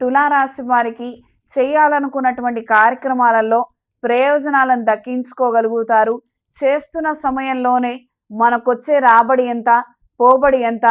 తులారాశి వారికి చేయాలనుకున్నటువంటి కార్యక్రమాలలో ప్రయోజనాలను దక్కించుకోగలుగుతారు. చేస్తున్న సమయంలోనే మనకొచ్చే రాబడి ఎంత పోబడి ఎంత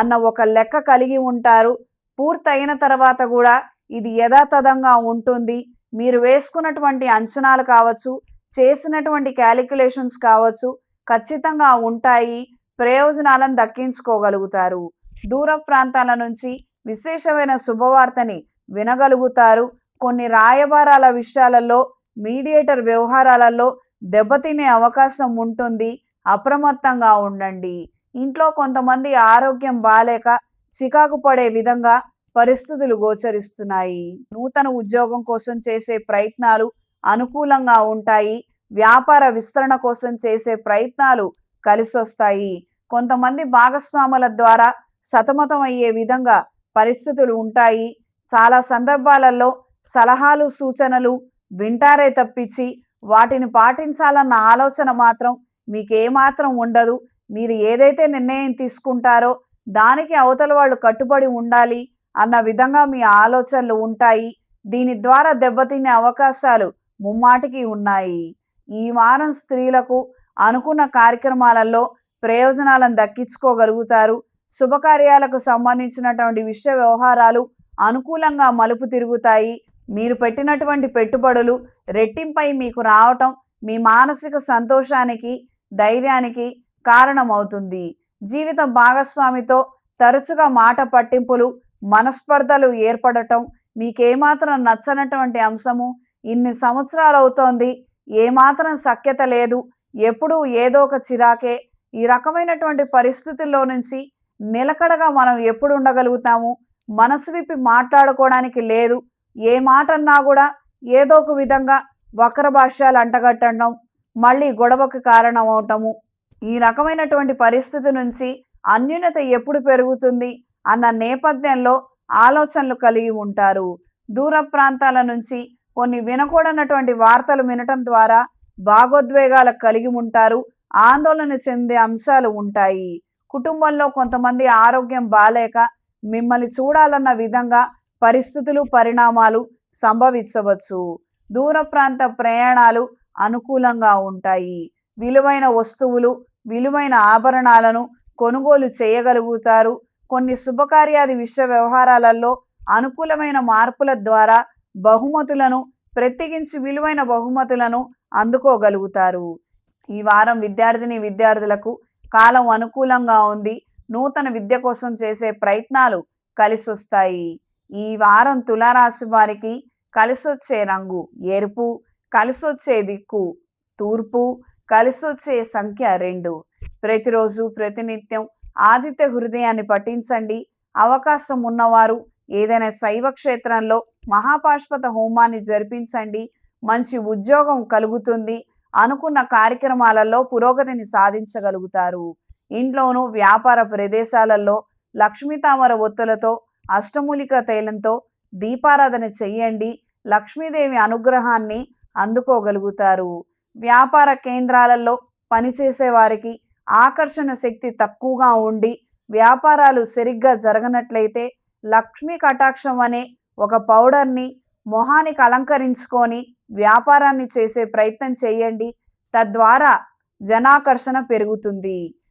అన్న ఒక లెక్క కలిగి ఉంటారు. పూర్తయిన తర్వాత కూడా ఇది యథాతథంగా ఉంటుంది. మీరు వేసుకున్నటువంటి అంచనాలు కావచ్చు చేసినటువంటి క్యాలిక్యులేషన్స్ కావచ్చు ఖచ్చితంగా ఉంటాయి. ప్రయోజనాలను దక్కించుకోగలుగుతారు. దూర ప్రాంతాల నుంచి విశేషమైన శుభవార్తని వినగలుగుతారు. కొన్ని రాయబారాల విషయాలలో మీడియేటర్ వ్యవహారాలలో దెబ్బతినే అవకాశం ఉంటుంది. అప్రమత్తంగా ఉండండి. ఇంట్లో కొంతమంది ఆరోగ్యం బాలేక చికాకు పడే విధంగా పరిస్థితులు గోచరిస్తున్నాయి. నూతన ఉద్యోగం కోసం చేసే ప్రయత్నాలు అనుకూలంగా ఉంటాయి. వ్యాపార విస్తరణ కోసం చేసే ప్రయత్నాలు కలిసొస్తాయి. కొంతమంది భాగస్వాముల ద్వారా సతమతం అయ్యే విధంగా పరిస్థితులు ఉంటాయి. చాలా సందర్భాలలో సలహాలు సూచనలు వింటారే తప్పించి వాటిని పాటించాలన్న ఆలోచన మాత్రం మీకేమాత్రం ఉండదు. మీరు ఏదైతే నిర్ణయం తీసుకుంటారో దానికి అవతల వాళ్ళు కట్టుబడి ఉండాలి అన్న విధంగా మీ ఆలోచనలు ఉంటాయి. దీని ద్వారా దెబ్బతినే అవకాశాలు ముమ్మాటికి ఉన్నాయి. ఈ వారం స్త్రీలకు అనుకున్న కార్యక్రమాలలో ప్రయోజనాలను దక్కించుకోగలుగుతారు. శుభకార్యాలకు సంబంధించినటువంటి విషయ వ్యవహారాలు అనుకూలంగా మలుపు తిరుగుతాయి. మీరు పెట్టినటువంటి పెట్టుబడులు రెట్టింపై మీకు రావటం మీ మానసిక సంతోషానికి ధైర్యానికి కారణమవుతుంది. జీవిత భాగస్వామితో తరచుగా మాట పట్టింపులు మనస్పర్ధలు ఏర్పడటం మీకేమాత్రం నచ్చనటువంటి అంశము? ఇన్ని సంవత్సరాలు అవుతోంది ఏమాత్రం సఖ్యత లేదు ఎప్పుడూ ఏదో ఒక చిరాకే. ఈ రకమైనటువంటి పరిస్థితుల్లో నుంచి నిలకడగా మనం ఎప్పుడు ఉండగలుగుతాము? మనసు విప్పి మాట్లాడుకోవడానికి లేదు. ఏ మాట అన్నా కూడా ఏదో ఒక విధంగా వక్ర భాష్యాలు అంటగట్టడం మళ్ళీ గొడవకు కారణం అవటము ఈ రకమైనటువంటి పరిస్థితి నుంచి అన్యూనత ఎప్పుడు పెరుగుతుంది అన్న నేపథ్యంలో ఆలోచనలు కలిగి ఉంటారు. దూర ప్రాంతాల నుంచి కొన్ని వినకూడనటువంటి వార్తలు వినటం ద్వారా భాగోద్వేగాలకు కలిగి ఉంటారు. ఆందోళన చెందే అంశాలు ఉంటాయి. కుటుంబంలో కొంతమంది ఆరోగ్యం బాలేక మిమ్మల్ని చూడాలన్న విధంగా పరిస్థితులు పరిణామాలు సంభవించవచ్చు. దూర ప్రాంత ప్రయాణాలు అనుకూలంగా ఉంటాయి. విలువైన వస్తువులు విలువైన ఆభరణాలను కొనుగోలు చేయగలుగుతారు. కొన్ని శుభకార్యాది విశ్వ వ్యవహారాలలో అనుకూలమైన మార్పుల ద్వారా బహుమతులను ప్రత్యేకించి విలువైన బహుమతులను అందుకోగలుగుతారు. ఈ వారం విద్యార్థిని విద్యార్థులకు కాలం అనుకూలంగా ఉంది. నూతన విద్య కోసం చేసే ప్రయత్నాలు కలిసొస్తాయి. ఈ వారం తులారాశి వారికి కలిసొచ్చే రంగు ఎరుపు కలిసొచ్చే దిక్కు తూర్పు కలిసొచ్చే సంఖ్య రెండు. ప్రతిరోజు ప్రతినిత్యం ఆదిత్య హృదయాన్ని పఠించండి. అవకాశం ఉన్నవారు ఏదైనా శైవ క్షేత్రంలో మహాపాష్పత హోమాన్ని జరిపించండి. మంచి ఉద్యోగం కలుగుతుంది. అనుకున్న కార్యక్రమాలలో పురోగతిని సాధించగలుగుతారు. ఇంట్లోనూ వ్యాపార ప్రదేశాలలో లక్ష్మీ తామర ఒత్తులతో అష్టమూలిక తైలంతో దీపారాధన చెయ్యండి లక్ష్మీదేవి అనుగ్రహాన్ని అందుకోగలుగుతారు. వ్యాపార కేంద్రాలలో పనిచేసే వారికి ఆకర్షణ శక్తి తక్కువగా ఉండి వ్యాపారాలు సరిగ్గా జరగనట్లయితే లక్ష్మీ కటాక్షం అనే ఒక పౌడర్ని మొహానికి అలంకరించుకొని వ్యాపారాన్ని చేసే ప్రయత్నం చేయండి. తద్వారా జనాకర్షణ పెరుగుతుంది.